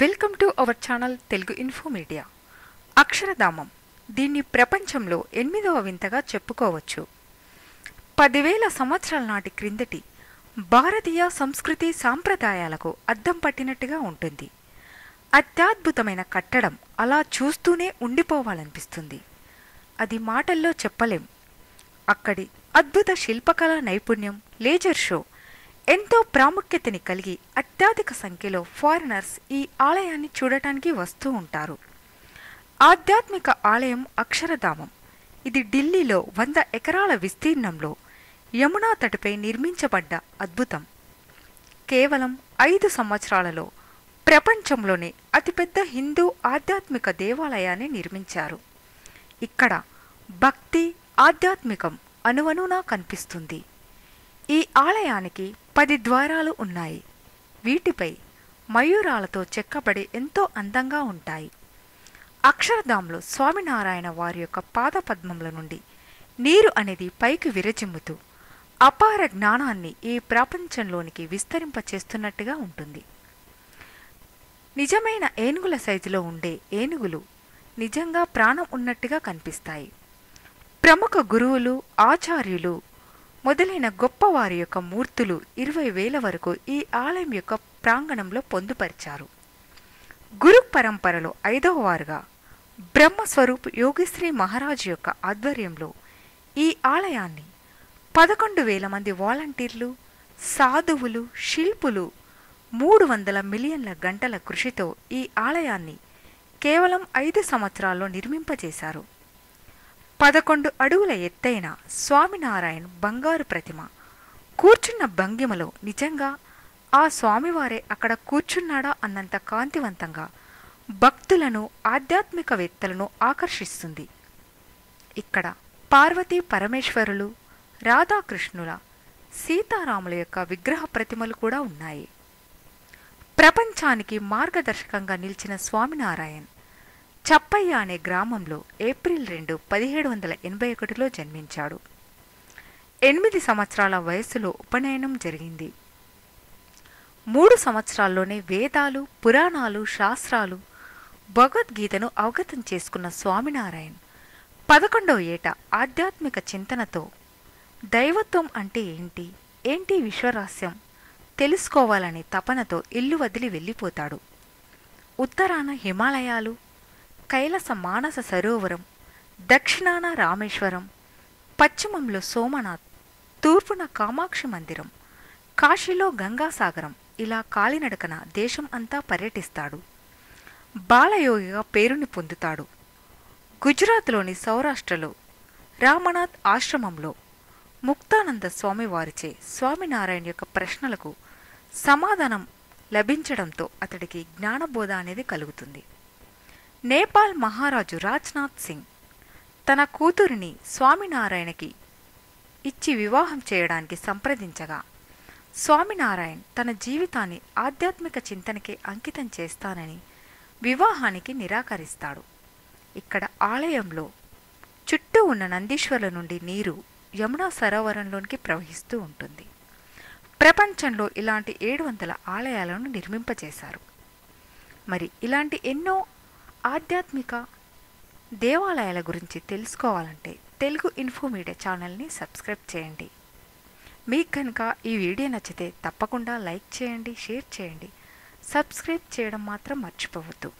Welcome to our channel Telugu info media. అక్షరధామం. దీన్ని ప్రపంచంలో ఎనిమిదవ వింతగా చెప్పుకోవచ్చు. పదివేల సంవత్సరాల నాటి క్రిందటి భారతీయ సంస్కృతి సాంప్రదాయాలకు అద్దం పట్టినట్టుగా ఉంటుంది. అత్యద్భుతమైన కట్టడం అలా చూస్తూనే ఉండిపోవాలనిపిస్తుంది. అది మాటల్లో చెప్పలేం. అక్కడి అద్భుత శిల్పకళా నైపుణ్యం లేజర్ షో ఎంతో ప్రాముఖ్యతని కలిగి అత్యధిక సంఖ్యలో ఫారినర్స్ ఈ ఆలయాన్ని చూడటానికి వస్తూ ఉంటారు. ఆధ్యాత్మిక ఆలయం అక్షరధామం. ఇది ఢిల్లీలో వంద ఎకరాల విస్తీర్ణంలో యమునా తటిపై నిర్మించబడ్డ అద్భుతం. కేవలం ఐదు సంవత్సరాలలో ప్రపంచంలోనే అతిపెద్ద హిందూ ఆధ్యాత్మిక దేవాలయాన్ని నిర్మించారు. ఇక్కడ భక్తి ఆధ్యాత్మికం అనువనునా కనిపిస్తుంది. ఈ ఆలయానికి పది ద్వారాలు ఉన్నాయి. వీటిపై మయూరాలతో చెక్కబడి ఎంతో అందంగా ఉంటాయి. అక్షరధాంలో స్వామినారాయణ వారి యొక్క పాదపద్మముల నుండి నీరు అనేది పైకి విరచిమ్ముతూ అపార జ్ఞానాన్ని ఈ ప్రపంచంలోనికి విస్తరింపచేస్తున్నట్టుగా ఉంటుంది. నిజమైన ఏనుగుల సైజులో ఉండే ఏనుగులు నిజంగా ప్రాణం ఉన్నట్టుగా కనిపిస్తాయి. ప్రముఖ గురువులు ఆచార్యులు మొదలైన గొప్పవారి యొక్క మూర్తులు ఇరవై వేల వరకు ఈ ఆలయం యొక్క ప్రాంగణంలో పొందుపరిచారు. గురు పరంపరలో ఐదవ వారుగా బ్రహ్మస్వరూప్ యోగిశ్రీ మహారాజు యొక్క ఆధ్వర్యంలో ఈ ఆలయాన్ని పదకొండు వేల మంది వాలంటీర్లు సాధువులు శిల్పులు మూడు వందల మిలియన్ల గంటల కృషితో ఈ ఆలయాన్ని కేవలం ఐదు సంవత్సరాల్లో నిర్మింపజేశారు. పదకొండు అడుగుల ఎత్తైన స్వామినారాయణ్ బంగారు ప్రతిమ. కూర్చున్న భంగిమలో నిజంగా ఆ స్వామివారే అక్కడ కూర్చున్నాడా అన్నంత కాంతివంతంగా భక్తులను ఆధ్యాత్మికవేత్తలను ఆకర్షిస్తుంది. ఇక్కడ పార్వతీ పరమేశ్వరులు రాధాకృష్ణుల సీతారాముల యొక్క విగ్రహ ప్రతిమలు కూడా ఉన్నాయి. ప్రపంచానికి మార్గదర్శకంగా నిలిచిన స్వామినారాయణ్ చప్పయ్య అనే గ్రామంలో ఏప్రిల్ రెండు పదిహేడు వందల ఎనభై ఒకటిలో జన్మించాడు. ఎనిమిది సంవత్సరాల వయసులో ఉపనయనం జరిగింది. మూడు సంవత్సరాల్లోనే వేదాలు పురాణాలు శాస్త్రాలు భగవద్గీతను అవగతం చేసుకున్న స్వామినారాయణ్ పదకొండవ ఏట ఆధ్యాత్మిక చింతనతో దైవత్వం అంటే ఏంటి ఏంటి విశ్వరహస్యం తెలుసుకోవాలనే తపనతో ఇల్లు వదిలి వెళ్ళిపోతాడు. ఉత్తరాన హిమాలయాలు కైలాస మానస సరోవరం దక్షిణాన రామేశ్వరం పశ్చిమంలో సోమనాథ్ తూర్పున కామాక్షి మందిరం కాశీలో గంగాసాగరం ఇలా కాలినడకన దేశం అంతా పర్యటిస్తాడు. బాలయోగిగా పేరుని పొందుతాడు. గుజరాత్లోని సౌరాష్ట్రలో రామనాథ్ ఆశ్రమంలో ముక్తానంద స్వామి వారిచే స్వామినారాయణ యొక్క ప్రశ్నలకు సమాధానం లభించడంతో అతడికి జ్ఞానబోధ అనేది కలుగుతుంది. నేపాల్ మహారాజు రాజ్నాథ్ సింగ్ తన కూతురిని స్వామినారాయణకి ఇచ్చి వివాహం చేయడానికి సంప్రదించగా స్వామినారాయణ్ తన జీవితాన్ని ఆధ్యాత్మిక చింతనకి అంకితం చేస్తానని వివాహానికి నిరాకరిస్తాడు. ఇక్కడ ఆలయంలో చుట్టూ ఉన్న నందీశ్వరుల నుండి నీరు యమునా సరోవరంలోనికి ప్రవహిస్తూ ఉంటుంది. ప్రపంచంలో ఇలాంటి ఏడు వందల ఆలయాలను నిర్మింపచేశారు మరి ఇలాంటి ఎన్నో ఆధ్యాత్మిక దేవాలయాల గురించి తెలుసుకోవాలంటే తెలుగు ఇన్ఫో మీడియా ఛానల్ని సబ్స్క్రైబ్ చేయండి. మీకు కనుక ఈ వీడియో నచ్చితే తప్పకుండా లైక్ చేయండి షేర్ చేయండి. సబ్స్క్రైబ్ చేయడం మాత్రం మర్చిపోవద్దు.